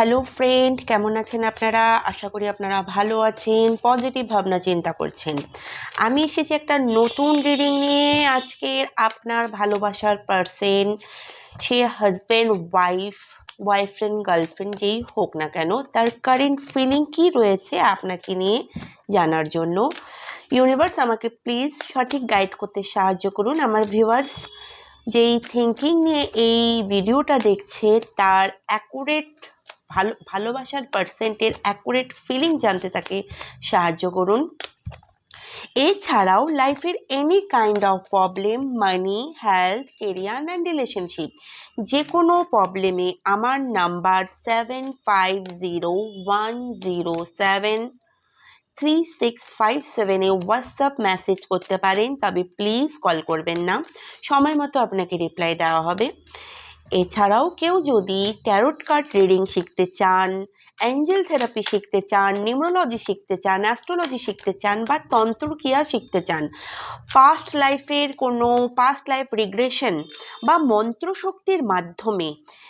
Hello friend কেমন আছেন আপনারা? আশা করি আপনারা ভালো আছেন। পজিটিভ ভাবনা চিন্তা করছেন। আমি এসেছি একটা নতুন রিডিং নিয়ে। আজকের আপনার ভালোবাসার পার্সন সে হাজব্যান্ড ওয়াইফ বয়ফ্রেন্ড গার্লফ্রেন্ড যেই হোক না কেন, তার কারেন্ট ফিলিং কি রয়েছে আপনাকে নিয়ে জানার জন্য। ইউনিভার্স আমাকে প্লিজ সঠিক গাইড করতে সাহায্য করুন। আমার ভিউয়ার্স যেই থিঙ্কিং নিয়ে এই ভিডিওটা দেখছে, তার অ্যাকুরেট ভালো, ভালোবাসার পার্সেন্টের অ্যাকুরেট ফিলিং জানতে তাকে সাহায্য করুন। এছাড়াও লাইফের any kind of problem money health career and relationship যে কোনো প্রবলেমে আমার number seven five zero one zero seven three six five সেভেনে হোয়াটসঅ্যাপ মেসেজ করতে পারেন, তবে প্লিজ কল করবেন না। সময় মতো আপনাকে রিপ্লাই দেওয়া হবে। এছাড়াও কেউ যদি ট্যারোট কার্ড রিডিং শিখতে চান অ্যাঞ্জেল থেরাপি শিখতে চান নিউমোলজি শিখতে চান অ্যাস্ট্রোলজি শিখতে চান বা তন্ত্রক্রিয়া শিখতে চান পাস্ট লাইফের কোনো পাস্ট লাইফ রিগ্রেশন বা মন্ত্রশক্তির মাধ্যমে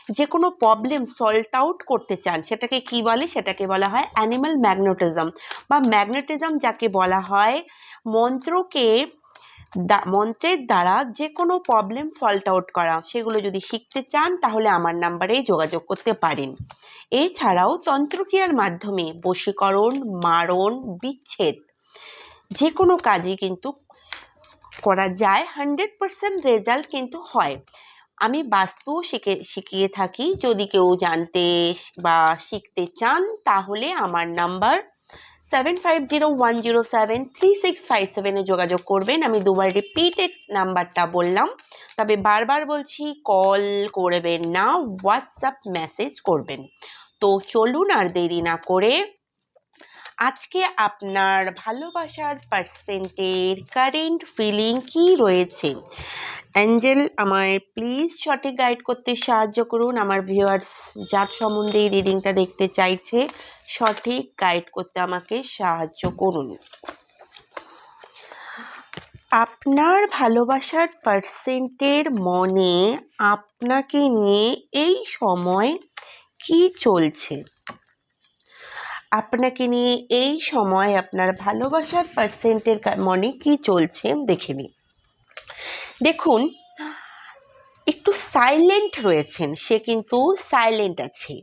যে কোনো প্রবলেম সল্ট আউট করতে চান, সেটাকে কি বলে? সেটাকে বলা হয় অ্যানিম্যাল ম্যাগনেটিজম বা ম্যাগনেটিজম যাকে বলা হয় মন্ত্রকে মন্ত্রের দ্বারা যে কোনো প্রবলেম সল্ট আউট করা, সেগুলো যদি শিখতে চান, তাহলে আমার নাম্বারেই যোগাযোগ করতে পারেন। এছাড়াও তন্ত্রক্রিয়ার মাধ্যমে বশীকরণ, মারণ, বিচ্ছেদ যে কোনো কাজই কিন্তু করা যায় হান্ড্রেড পার্সেন্ট রেজাল্ট কিন্তু হয়। আমি বাস্তু শিখে, শিখিয়ে থাকি। যদি কেউ জানতে বা শিখতে চান, তাহলে আমার number seven five zero one zero seven three six five সেভেনে যোগাযোগ করবেন। আমি দুবার রিপিটেড নাম্বারটা বললাম। তবে বারবার বলছি কল করবেন না হোয়াটসঅ্যাপ মেসেজ করবেন। তো চলুন আর দেরি না করে আজকে আপনার ভালোবাসার পার্সেন্টের কারেন্ট ফিলিং কি রয়েছে? অ্যাঞ্জেল, আমায় প্লিজ সঠিক গাইড করতে সাহায্য করুন। আমার ভিউয়ার্স যার সম্বন্ধে এই রিডিংটা দেখতে চাইছে, সঠিক গাইড করতে আমাকে সাহায্য করুন। আপনার ভালোবাসার পার্সেন্টের মনে আপনাকে নিয়ে এই সময় কি চলছে? আপনাকে নিয়ে এই সময় আপনার ভালোবাসার পার্সেন্টের মনে কি চলছে? দেখে নিন। দেখুন, একটু সাইলেন্ট রয়েছেন, সে কিন্তু সাইলেন্ট আছে।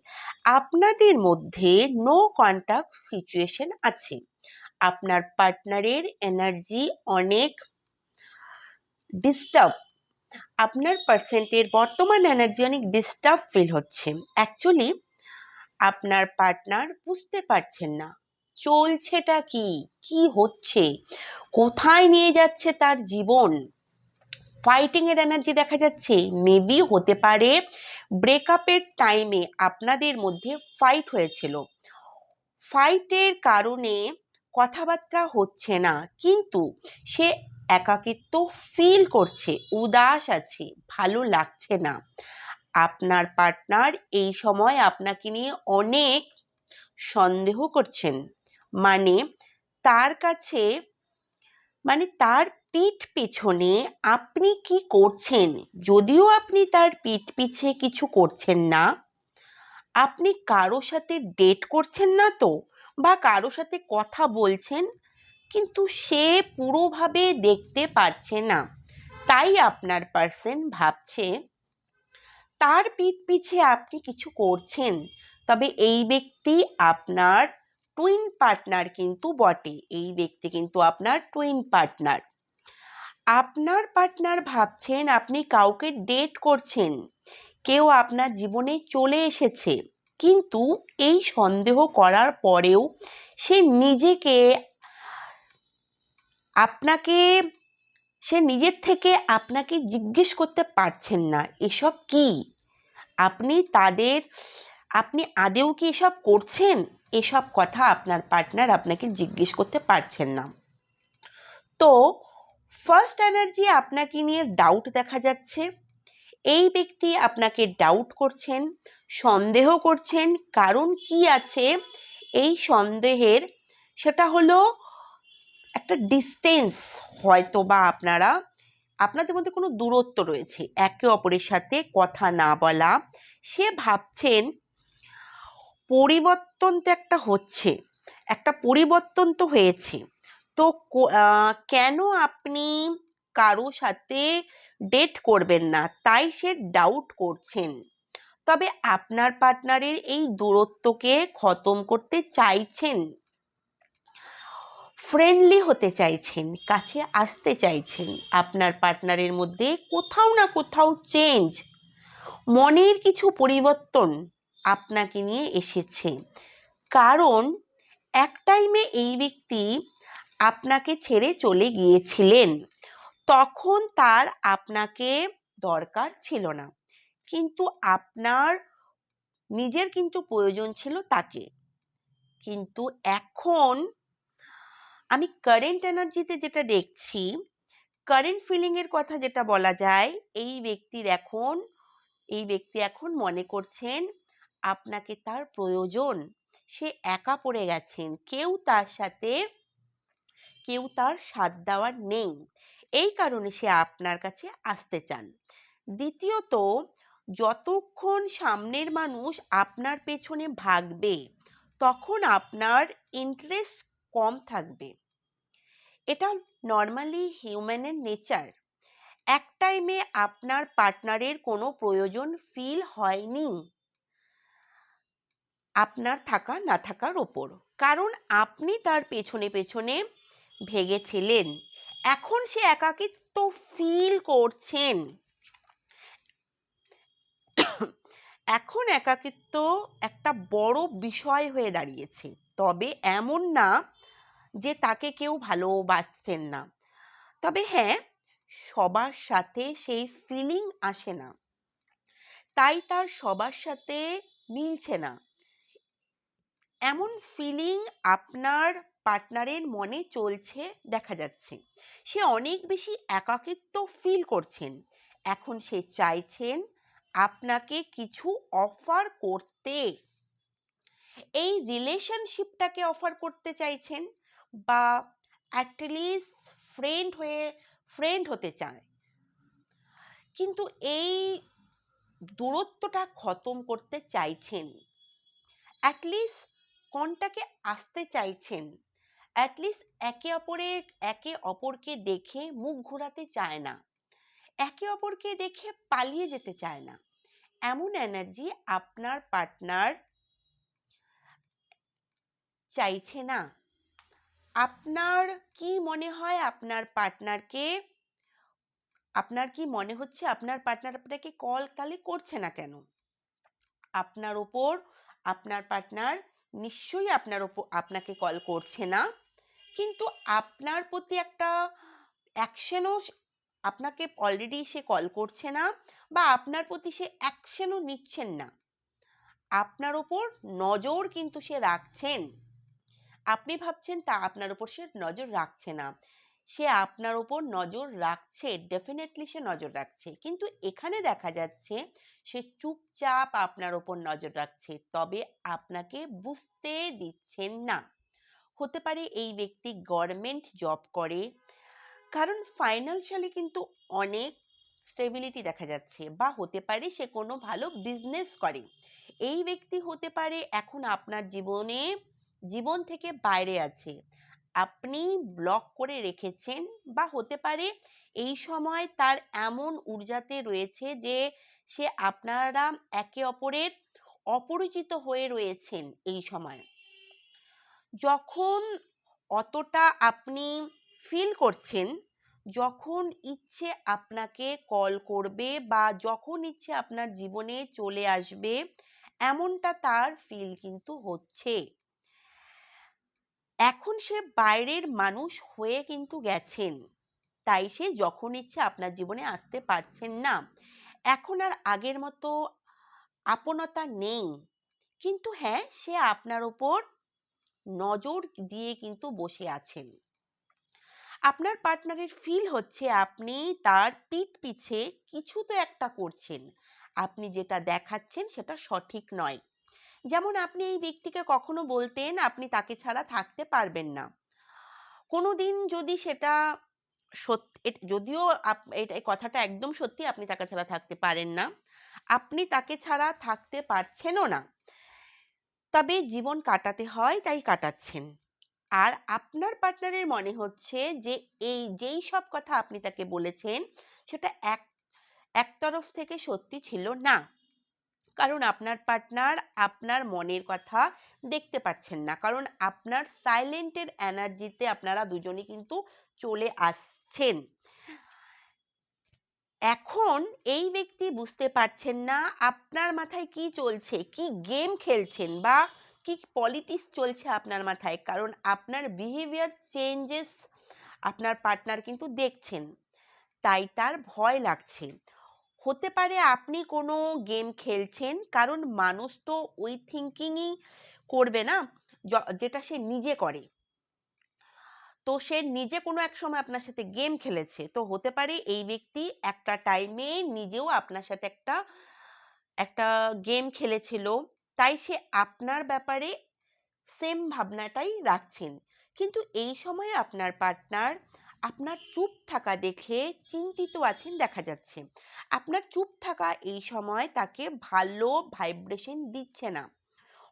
আপনাদের মধ্যে নো কন্ট্যাক্ট সিচুয়েশন আছে। আপনার পার্টনারের এনার্জি অনেক ডিস্টার্ব আপনার পার্সেন্টের বর্তমান এনার্জি অনেক ডিস্টার্ব ফিল হচ্ছে। অ্যাকচুয়ালি আপনার পার্টনার বুঝতে পারছেন না। চলছেটা কি? কি হচ্ছে? কোথায় নিয়ে যাচ্ছে তার জীবন? ফাইটিং এর এনার্জি দেখা যাচ্ছে? মেবি হতে পারে ব্রেকআপের টাইমে আপনাদের মধ্যে ফাইট হয়েছিল। ফাইটের কারণে কথাবার্তা হচ্ছে না, কিন্তু সে একাকিত্ব ফিল করছে, উদাস আছে, ভালো লাগছে না। আপনার পার্টনার এই সময় আপনাকে নিয়ে অনেক সন্দেহ করছেন। মানে তার কাছে মানে তার পিঠ পেছনে আপনি কি করছেন? যদিও আপনি তার পিঠ পিছে কিছু করছেন না। আপনি কারও সাথে ডেট করছেন না তো? বা কারও সাথে কথা বলছেন? কিন্তু সে পুরোভাবে দেখতে পারছে না। তাই আপনার পার্সন ভাবছে, তার পিঠ পিছে আপনি কিছু করছেন। তবে এই ব্যক্তি আপনার টুইন পার্টনার কিন্তু বটে। এই ব্যক্তি কিন্তু আপনার টুইন পার্টনার আপনার পার্টনার ভাবছেন আপনি কাউকে ডেট করছেন। কেউ আপনার জীবনে চলে এসেছে। কিন্তু এই সন্দেহ করার পরেও সে নিজেকে, আপনাকে, সে নিজের থেকে আপনাকে জিজ্ঞেস করতে পারছেন না, এসব কি? আপনি তাদের, আপনি আদেও কি এসব করছেন? এসব কথা আপনার পার্টনার আপনাকে জিজ্ঞেস করতে পারছেন না। তো ফার্স্ট এনার্জি আপনাকে নিয়ে ডাউট দেখা যাচ্ছে। এই ব্যক্তি আপনাকে ডাউট করছেন, সন্দেহ করছেন, কারণ কি আছে? এই সন্দেহের সেটা হলো একটা ডিস্টেন্স হয়তো বা আপনারা, আপনাদের মধ্যে কোনো দূরত্ব রয়েছে। একে অপরের সাথে কথা না বলা। সে ভাবছেন, পরিবর্তন তো একটা হচ্ছে, একটা পরিবর্তন তো হয়েছে। তো কেন আপনি কারও সাথে ডেট করবেন না? তাই সে ডাউট করছেন। তবে আপনার পার্টনারের এই দূরত্বকে খতম করতে চাইছেন। ফ্রেন্ডলি হতে চাইছেন, কাছে আসতে চাইছেন। আপনার পার্টনারের মধ্যে কোথাও না কোথাও চেঞ্জ মনের কিছু পরিবর্তন আপনাকে নিয়ে এসেছে। কারণ, এক টাইমে এই ব্যক্তি আপনাকে ছেড়ে চলে গিয়েছিলেন। তখন তার আপনাকে দরকার ছিল না। কিন্তু আপনার, নিজের কিন্তু প্রয়োজন ছিল তাকে। কিন্তু এখন আমি কারেন্ট এনার্জিতে যেটা দেখছি কারেন্ট ফিলিংয়ের কথা যেটা বলা যায়, এই ব্যক্তির এখন, এই ব্যক্তি এখন মনে করছেন আপনাকে তার প্রয়োজন। সে একা পড়ে গেছেন। কেউ তার সাথে কেউ তার সাথ দেওয়ার নেই। এই কারণে সে আপনার কাছে আসতে চান। দ্বিতীয়ত, যতক্ষণ সামনের মানুষ আপনার পেছনে ভাগবে, তখন আপনার ইন্টারেস্ট কম থাকবে। এটা নর্মালি হিউম্যানের নেচার এক টাইমে আপনার পার্টনারের কোনো প্রয়োজন ফিল হয়নি। আপনার থাকা না থাকার ওপর। কারণ আপনি তার পেছনে পেছনে ভেগেছিলেন। এখন সে একাকিত্ব ফিল করছেন। এখন একাকিত্ব একটা বড় বিষয় হয়ে দাঁড়িয়েছে। তবে এমন না যে তাকে কেউ ভালোবাসছেন না। তবে হ্যাঁ সবার সাথে সেই ফিলিং আসে না। তাই তার সবার সাথে মিলছে না। এমন ফিলিং আপনার পার্টনারের মনে চলছে, দেখা যাচ্ছে। সে অনেক বেশি একাকিত্ব ফিল করছেন। এখন সে চাইছেন আপনাকে কিছু অফার করতে। এই রিলেশনশিপটাকে অফার করতে চাইছেন বা অ্যাটলিস্ট ফ্রেন্ড হয়ে ফ্রেন্ড হতে চায়। কিন্তু এই দূরত্বটা খতম করতে চাইছেন। অ্যাটলিস্ট কোনটাকে আসতে চাইছেন। অ্যাটলিস্ট একে অপরের, একে অপরকে দেখে মুখ ঘোরাতে চায় না। একে অপরকে দেখে পালিয়ে যেতে চায় না। এমন এনার্জি আপনার পার্টনার চাইছে না। আপনার কি মনে হয় আপনার পার্টনারকে আপনার কি মনে হচ্ছে আপনার পার্টনার আপনাকে কল তাহলে করছে না কেন? আপনার ওপর, আপনার পার্টনার নিশ্চয়ই আপনার ওপর আপনাকে কল করছে না। কিন্তু আপনার প্রতি একটা অ্যাকশনও আপনাকে অলরেডি সে কল করছে না বা আপনার প্রতি সে অ্যাকশনও নিচ্ছেন না। আপনার ওপর নজর কিন্তু সে রাখছেন। আপনি ভাবছেন তা আপনার ওপর সে নজর রাখছে না। সে আপনার ওপর নজর রাখছে ডেফিনেটলি সে নজর রাখছে। কিন্তু এখানে দেখা যাচ্ছে সে চুপচাপ আপনার ওপর নজর রাখছে, তবে আপনাকে বুঝতে দিচ্ছেন না। হতে পারে এই ব্যক্তি গভর্নমেন্ট জব করে। কারণ ফাইন্যান্সিয়ালি কিন্তু অনেক স্টেবিলিটি দেখা যাচ্ছে বা হতে পারে সে কোনো ভালো বিজনেস করে। এই ব্যক্তি হতে পারে এখন আপনার জীবনে, জীবন থেকে বাইরে আছে। আপনি ব্লক করে রেখেছেন বা হতে পারে এই সময় তার এমন ঊর্জাতে রয়েছে যে সে আপনারা একে অপরের অপরিচিত হয়ে রয়েছেন এই সময়। যখন অতটা আপনি ফিল করছেন, যখন ইচ্ছে আপনাকে কল করবে বা যখন ইচ্ছে আপনার জীবনে চলে আসবে, এমনটা তার ফিল কিন্তু হচ্ছে। এখন সে বাইরের মানুষ হয়ে কিন্তু গেছেন, তাই সে যখন ইচ্ছে আপনার জীবনে আসতে পারছেন না। এখন আর আগের মতো আপনতা নেই। কিন্তু হ্যাঁ সে আপনার ওপর নজর দিয়ে কিন্তু বসে আছেন। আপনার পার্টনারের ফিল হচ্ছে আপনি তার পিঠ পিছে কিছু তো একটা করছেন। আপনি যেটা দেখাচ্ছেন সেটা সঠিক নয়। যেমন আপনি এই ব্যক্তিকে কখনো বলতেন আপনি তাকে ছাড়া থাকতে পারবেন না। কোনো দিন যদি সেটা সত্যি যদিও এটা কথাটা একদম সত্যি আপনি তাকে ছাড়া থাকতে পারেন না। আপনি তাকে ছাড়া থাকতে পারছেনও না। তবে জীবন কাটাতে হয় তাই কাটাচ্ছেন। আর আপনার পার্টনারের মনে হচ্ছে যে, এই যেই সব কথা আপনি তাকে বলেছেন, সেটা এক এক তরফ থেকে সত্যি ছিল না। কারণ আপনার পার্টনার আপনার মনের কথা দেখতে পাচ্ছেন না। কারণ আপনার সাইলেন্টের এনার্জিতে আপনারা দুজনে কিন্তু চলে আসছেন। এখন এই ব্যক্তি বুঝতে পারছেন না আপনার মাথায় কি চলছে? কি গেম খেলছেন? বা কি পলিটিক্স চলছে আপনার মাথায়? কারণ আপনার বিহেভিয়ার চেঞ্জেস আপনার পার্টনার কিন্তু দেখছেন। তাই তার ভয় লাগছে। হতে পারে আপনি কোনো গেম খেলছেন, কারণ মানুষ তো ওই থিঙ্কিংই করবে না যেটা সে নিজে করে। তো সে নিজে কোনো এক সময় আপনার সাথে গেম খেলেছে। তো হতে পারে এই ব্যক্তি একটা টাইমে নিজেও আপনার সাথে একটা একটা গেম খেলেছিল। তাই সে আপনার ব্যাপারে সেম ভাবনাটাই রাখছেন। কিন্তু এই সময় আপনার পার্টনার আপনার চুপ থাকা দেখে চিন্তিত আছেন দেখা যাচ্ছে। আপনার চুপ থাকা এই সময় তাকে ভালো ভাইব্রেশন দিচ্ছে না।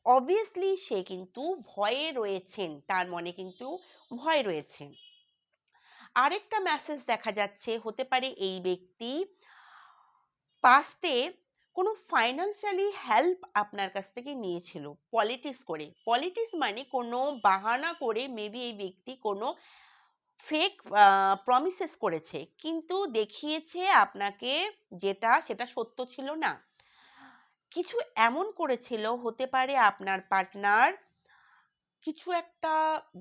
অবভিয়াসলি সে কিন্তু ভয়ে রয়েছেন, তার মনে কিন্তু ভয় রয়েছে। আরেকটা মেসেজ দেখা যাচ্ছে, হতে পারে এই ব্যক্তি পাস্টে কোনো ফাইন্যান্সিয়ালি হেল্প আপনার কাছ থেকে নিয়েছিল পলিটিক্স করে। পলিটিক্স মানে কোনো বাহানা করে মেবি এই ব্যক্তি কোনো ফেক প্রমিসেস করেছে, কিন্তু দেখিয়েছে আপনাকে যেটা, সেটা সত্য ছিল না। কিছু এমন করেছিল, হতে পারে আপনার পার্টনার কিছু একটা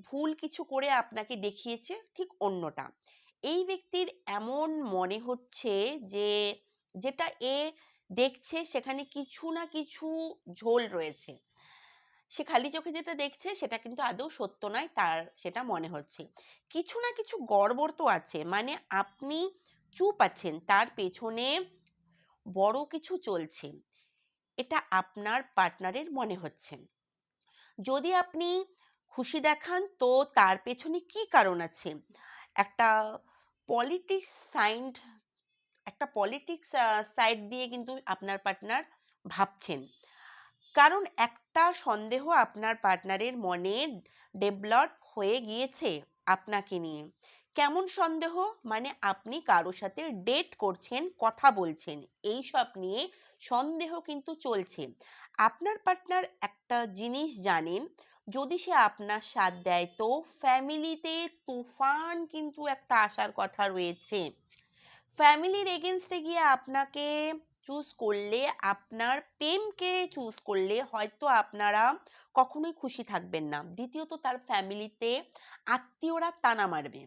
ভুল কিছু করে আপনাকে দেখিয়েছে ঠিক অন্যটা। এই ব্যক্তির এমন মনে হচ্ছে যে, যেটা এ দেখছে সেখানে কিছু না কিছু ঝোল রয়েছে। সে খালি চোখে যেটা দেখছে সেটা কিন্তু আদৌ সত্য নয়, তার সেটা মনে হচ্ছে। কিছু না কিছু গড়বড় তো আছে মানে আপনি চুপ আছেন, তার পেছনে বড় কিছু চলছে। এটা আপনার পার্টনারের মনে হচ্ছে। যদি আপনি খুশি দেখান, তো তার পেছনে কি কারণ আছে? একটা পলিটিক্স সাইন্ড একটা পলিটিক্স সাইড দিয়ে কিন্তু আপনার পার্টনার ভাবছেন। কারণ একটা সন্দেহ আপনার পার্টনারের মনে ডেভেলপ হয়ে গিয়েছে আপনাকে নিয়ে। কেমন সন্দেহ? মানে আপনি কারোর সাথে ডেট করছেন, কথা বলছেন এই সব নিয়ে সন্দেহ কিন্তু চলছে। আপনার পার্টনার একটা জিনিস জানেন, যদি সে আপনার সাথ দেয় তো ফ্যামিলিতে তুফান কিন্তু একটা আসার কথা রয়েছে। ফ্যামিলির এগেনস্টে গিয়ে আপনাকে চুজ করলে, আপনার প্রেমকে চুজ করলে হয়তো আপনারা কখনোই খুশি থাকবেন না। দ্বিতীয়ত তার ফ্যামিলিতে আত্মীয়রা টানা মারবে।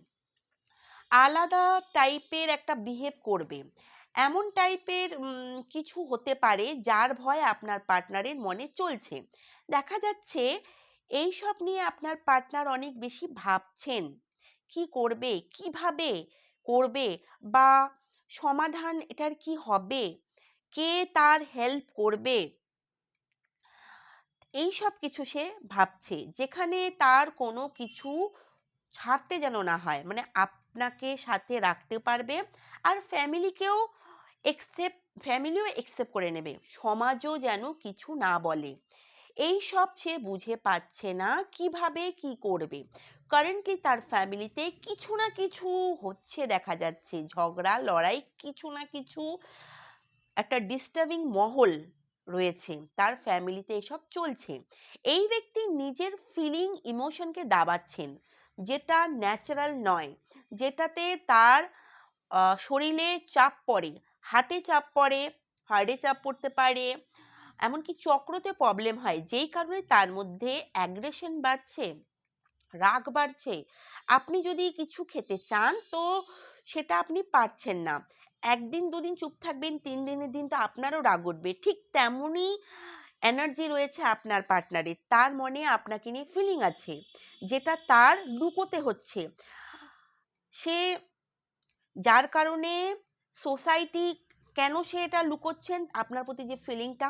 আলাদা টাইপের একটা বিহেভ করবে। এমন টাইপের কিছু হতে পারে যার ভয় আপনার পার্টনারের মনে চলছে। দেখা যাচ্ছে এই সব নিয়ে আপনার পার্টনার অনেক বেশি ভাবছেন। কি করবে? কীভাবে করবে? বা সমাধান এটার কি হবে? কে তার হেল্প করবে? এই সব কিছু সে ভাবছে। যেখানে তার কোনো কিছু ছাড়তে যেন না হয়। মানে আপনাকে সাথে রাখতে পারবে। আর ফ্যামিলিকেও একসেপ্ট ফ্যামিলিও একসেপ্ট করে নেবে। সমাজও যেন কিছু না বলে। এই সব সে বুঝে পাচ্ছে না কীভাবে কি করবে। কারেন্টলি তার ফ্যামিলিতে কিছু না কিছু হচ্ছে দেখা যাচ্ছে। ঝগড়া, লড়াই, কিছু না কিছু একটা ডিস্টার্বিং মহল রয়েছে। তার ফ্যামিলিতে এসব চলছে। এই ব্যক্তি নিজের ফিলিং ইমোশনকে দাবাচ্ছেন। যেটা ন্যাচারাল নয়, যেটাতে তার শরীরে চাপ পড়ে হার্টে চাপ পড়ে হার্টে চাপ পড়তে পারে, এমনকি চক্রতে প্রবলেম হয়, যেই কারণে তার মধ্যে অ্যাগ্রেশন বাড়ছে, রাগ বাড়ছে। আপনি যদি কিছু খেতে চান, তো সেটা আপনি পারছেন না। একদিন দুদিন চুপ থাকবেন, তিন দিনের দিন তো আপনারও রাগ উঠবে। ঠিক তেমনই এনার্জি রয়েছে আপনার পার্টনারের তার মনে আপনাকে নিয়ে ফিলিং আছে, যেটা তার লুকোতে হচ্ছে। সে যার কারণে সোসাইটি কেন সে এটা লুকোচ্ছেন, আপনার প্রতি যে ফিলিংটা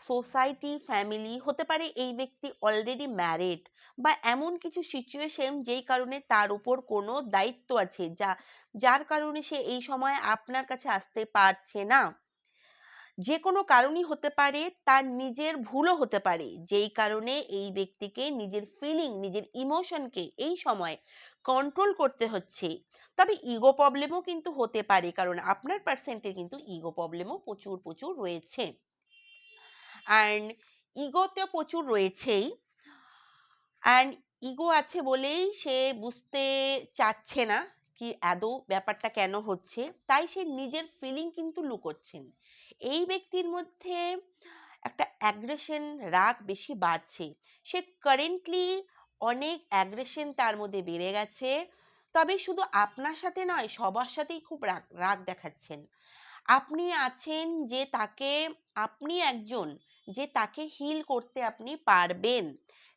সোসাইটি ফ্যামিলি হতে পারে এই ব্যক্তি অলরেডি ম্যারিড বা এমন কিছু সিচুয়েশন যেই কারণে তার উপর কোনো দায়িত্ব আছে, যা, যার কারণে সে এই সময় আপনার কাছে আসতে পারছে না। যে কোনো কারণই হতে পারে, তার নিজের ভুলও হতে পারে। যেই কারণে এই ব্যক্তিকে নিজের ফিলিং নিজের ইমোশনকে এই সময় কন্ট্রোল করতে হচ্ছে। তবে ইগো প্রবলেমও কিন্তু হতে পারে, কারণ আপনার পার্সেন্টের কিন্তু ইগো প্রবলেমও প্রচুর প্রচুর রয়েছে। অ্যান্ড ইগোতে প্রচুর রয়েছেই। অ্যান্ড ইগো আছে বলেই সে বুঝতে চাচ্ছে না, কি আদৌ ব্যাপারটা কেন হচ্ছে? তাই সে নিজের ফিলিং কিন্তু লুকোচ্ছেন। এই ব্যক্তির মধ্যে একটা অ্যাগ্রেশন রাগ বেশি বাড়ছে। সে কারেন্টলি অনেক অ্যাগ্রেশন তার মধ্যে বেড়ে গেছে। তবে শুধু আপনার সাথে নয়, সবার সাথেই খুব রাগ রাগ দেখাচ্ছেন। আপনি আছেন যে তাকে, আপনি একজন যে তাকে হিল করতে আপনি পারবেন,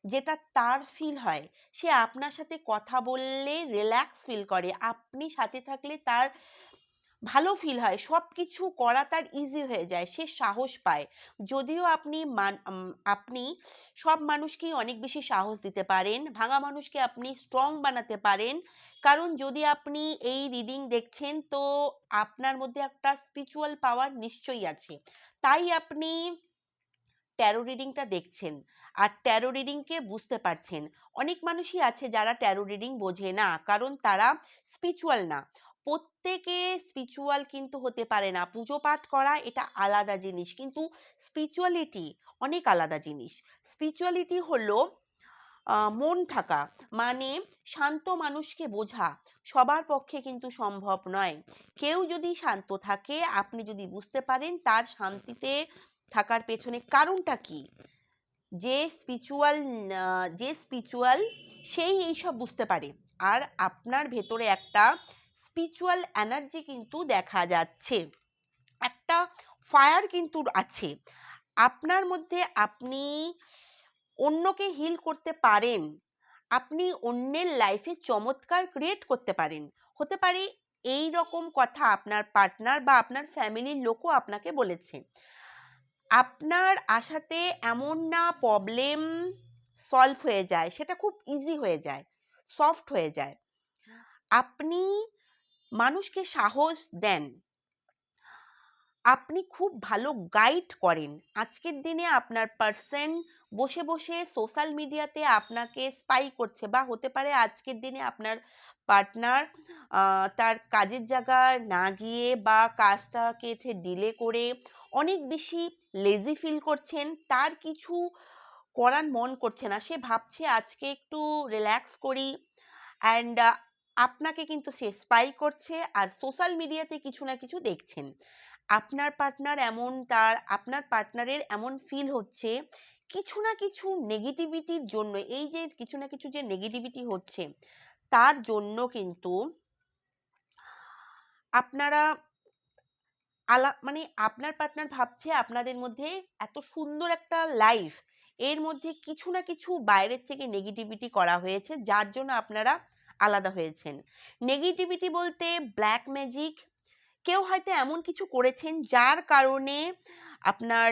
যেটা তার ফিল হয়। সে আপনার সাথে কথা বললে রিল্যাক্স ফিল করে। আপনি সাথে থাকলে তার ভালো ফিল হয় সব কিছু করা তার ইজি হয়ে যায়, সে সাহস পায়। যদিও আপনি আপনি সব মানুষকেই অনেক বেশি সাহস দিতে পারেন, ভাঙা মানুষকে আপনি স্ট্রং বানাতে পারেন। কারণ যদি আপনি এই রিডিং দেখছেন, তো আপনার মধ্যে একটা স্পিরিচুয়াল পাওয়ার নিশ্চয়ই আছে। তাই আপনি ট্যারো রিডিংটা দেখছেন আর ট্যারো রিডিংকে বুঝতে পারছেন। অনেক মানুষই আছে যারা ট্যারো রিডিং বোঝে না, কারণ তারা স্পিরিচুয়াল না। প্রত্যেকে স্পিরিচুয়াল কিন্তু হতে পারে না। পুজো পাঠ করা এটা আলাদা জিনিস। কিন্তু স্পিরিচুয়ালিটি অনেক আলাদা জিনিস। স্পিরিচুয়ালিটি হলো মন থাকা। মানে শান্ত মানুষকে বোঝা সবার পক্ষে কিন্তু সম্ভব নয়। কেউ যদি শান্ত থাকে, আপনি যদি বুঝতে পারেন তার শান্তিতে থাকার পেছনে কারণটা কি? যে স্পিরিচুয়াল যে স্পিরিচুয়াল সেই এইসব বুঝতে পারে। আর আপনার ভেতরে একটা স্পিরিচুয়াল এনার্জি কিন্তু দেখা যাচ্ছে। একটা ফায়ার কিন্তু আছে। আপনার মধ্যে আপনি অন্যকে হিল করতে পারেন। আপনি অন্যের লাইফে চমৎকার ক্রিয়েট করতে পারেন। হতে পারে এই রকম কথা আপনার পার্টনার বা আপনার ফ্যামিলির লোকও আপনাকে বলেছে। আপনার আশাতে এমন না প্রবলেম সলভ হয়ে যায়। সেটা খুব ইজি হয়ে যায় সফট হয়ে যায়। আপনি মানুষকে সাহস দেন। আপনি খুব ভালো গাইড করেন। আজকের দিনে আপনার পার্সন বসে বসে সোশ্যাল মিডিয়াতে আপনাকে স্পাই করছে বা হতে পারে আজকের দিনে আপনার পার্টনার তার কাজের জায়গায় না গিয়ে বা কাজটাকে ডিলে করে অনেক বেশি লেজি ফিল করছেন, তার কিছু করার মন করছে না। সে ভাবছে আজকে একটু রিল্যাক্স করি। অ্যান্ড আপনাকে কিন্তু সে স্পাই করছে আর সোশ্যাল মিডিয়াতে কিছু না কিছু দেখছেন। আপনার পার্টনার এমন তার, আপনার পার্টনারের এমন ফিল হচ্ছে, কিছু না কিছু নেগেটিভিটির জন্য, এই যে কিছু না কিছু যে নেগেটিভিটি হচ্ছে, তার জন্য কিন্তু আপনারা আলা মানে আপনার পার্টনার ভাবছে আপনাদের মধ্যে এত সুন্দর একটা লাইফ এর মধ্যে কিছু না কিছু বাইরের থেকে নেগেটিভিটি করা হয়েছে, যার জন্য আপনারা আলাদা হয়েছেন। নেগেটিভিটি বলতে ব্ল্যাক ম্যাজিক কেউ হয়তো এমন কিছু করেছেন যার কারণে আপনার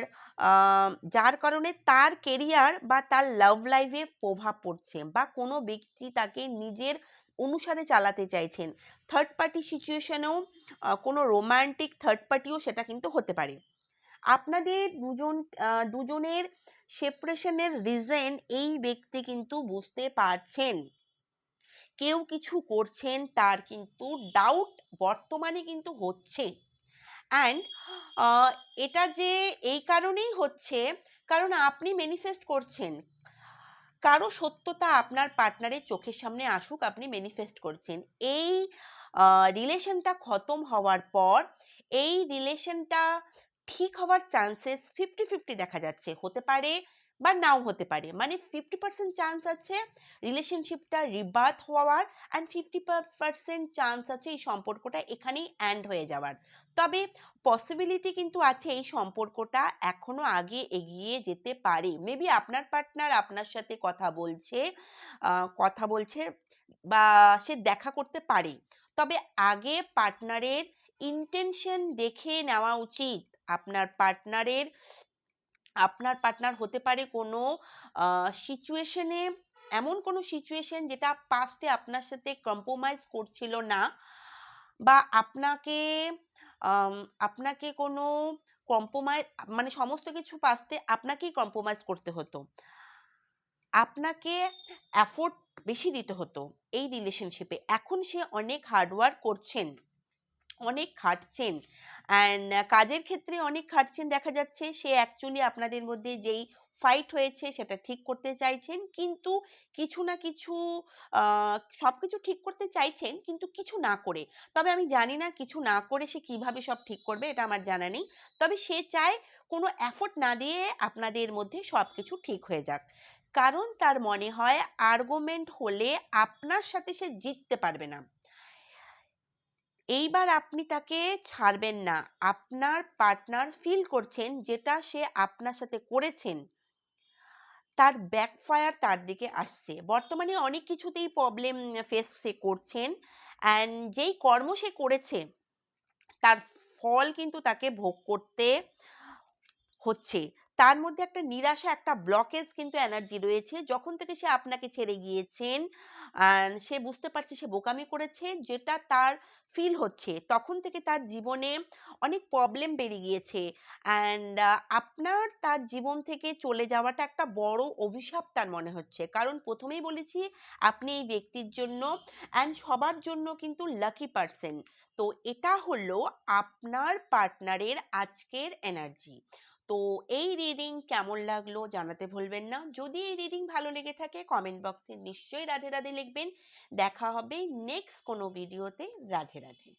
যার কারণে তার কেরিয়ার বা তার লাভ লাইফে প্রভাব পড়ছে বা কোনো ব্যক্তি তাকে নিজের অনুসারে চালাতে চাইছেন। থার্ড পার্টি সিচুয়েশনেও কোনো রোমান্টিক থার্ড পার্টিও সেটা কিন্তু হতে পারে। আপনাদের দুজন দুজনের সেপারেশনের রিজন এই ব্যক্তি কিন্তু বুঝতে পারছেন। কেউ কিছু করছেন, তার কিন্তু ডাউট বর্তমানে কিন্তু হচ্ছে অ্যান্ড এটা যে এই কারণেই হচ্ছে, কারণ আপনি ম্যানিফেস্ট করছেন। কারও সত্যতা আপনার পার্টনারের চোখের সামনে আসুক, আপনি ম্যানিফেস্ট করছেন। এই রিলেশনটা খতম হওয়ার পর, এই রিলেশনটা ঠিক হওয়ার চান্সেস ফিফটি ফিফটি দেখা যাচ্ছে। হতে পারে বা নাও হতে পারে। মানে ফিফটি পার্সেন্ট চান্স আছে রিলেশনশিপটা রিবার্থ হওয়ার অ্যান্ড ফিফটি পার্সেন্ট চান্স আছে এই সম্পর্কটা এখানেই অ্যান্ড হয়ে যাওয়ার। তবে পসিবিলিটি কিন্তু আছে এই সম্পর্কটা এখনও আগে এগিয়ে যেতে পারে। মেবি আপনার পার্টনার আপনার সাথে কথা বলছে কথা বলছে বা সে দেখা করতে পারে। তবে আগে পার্টনারের ইন্টেনশন দেখে নেওয়া উচিত। আপনার পার্টনারের আপনার পার্টনার হতে পারে কোনো সিচুয়েশনে এমন কোনো সিচুয়েশন যেটা পাস্টে আপনার সাথে কম্প্রোমাইজ করছিল না বা আপনাকে আপনাকে কোনো কম্প্রোমাইজ মানে সমস্ত কিছু পাসতে আপনাকেই কম্প্রোমাইজ করতে হতো। আপনাকে অ্যাফোর্ড বেশি দিতে হতো এই রিলেশনশিপে এখন সে অনেক হার্ডওয়ার্ক করছেন, অনেক খাটছেন। অ্যান্ড কাজের ক্ষেত্রে অনেক খাটছেন, দেখা যাচ্ছে। সে অ্যাকচুয়ালি আপনাদের মধ্যে যেই ফাইট হয়েছে, সেটা ঠিক করতে চাইছেন। কিন্তু কিছু না কিছু সব কিছু ঠিক করতে চাইছেন, কিন্তু কিছু না করে। তবে আমি জানি না কিছু না করে সে কীভাবে সব ঠিক করবে, এটা আমার জানা নেই। তবে সে চায় কোনো এফোর্ট না দিয়ে আপনাদের মধ্যে সব কিছু ঠিক হয়ে যাক। কারণ তার মনে হয় আর্গুমেন্ট হলে আপনার সাথে সে জিততে পারবে না। এইবার আপনি তাকে ছাড়বেন না। আপনার পার্টনার ফিল করছেন যেটা সে আপনার সাথে করেছেন। তার ব্যাকফায়ার তার দিকে আসছে। বর্তমানে অনেক কিছুতেই প্রবলেম ফেস সে করছেন অ্যান্ড যেই কর্ম সে করেছে, তার ফল কিন্তু তাকে ভোগ করতে হচ্ছে। তার মধ্যে একটা নিরাশা, একটা ব্লকেজ কিন্তু এনার্জি রয়েছে। যখন থেকে সে আপনাকে ছেড়ে গিয়েছেন সে বুঝতে পারছে, সে বোকামি করেছে, যেটা তার ফিল হচ্ছে, তখন থেকে তার জীবনে অনেক প্রবলেম বেড়ে গিয়েছে। অ্যান্ড আপনার তার জীবন থেকে চলে যাওয়াটা একটা বড় অভিশাপ তার মনে হচ্ছে। কারণ প্রথমেই বলেছি, আপনি এই ব্যক্তির জন্য অ্যান্ড সবার জন্য কিন্তু লাকি পারসন তো এটা হলো আপনার পার্টনারের আজকের এনার্জি তো এই রিডিং কেমন লাগল জানাতে ভুলবেন না। যদি এই রিডিং ভালো লেগে থাকে কমেন্ট বক্সে নিশ্চয়ই রাধে রাধে লিখবেন। দেখা হবে নেক্সট কোনো ভিডিওতে রাধে রাধে।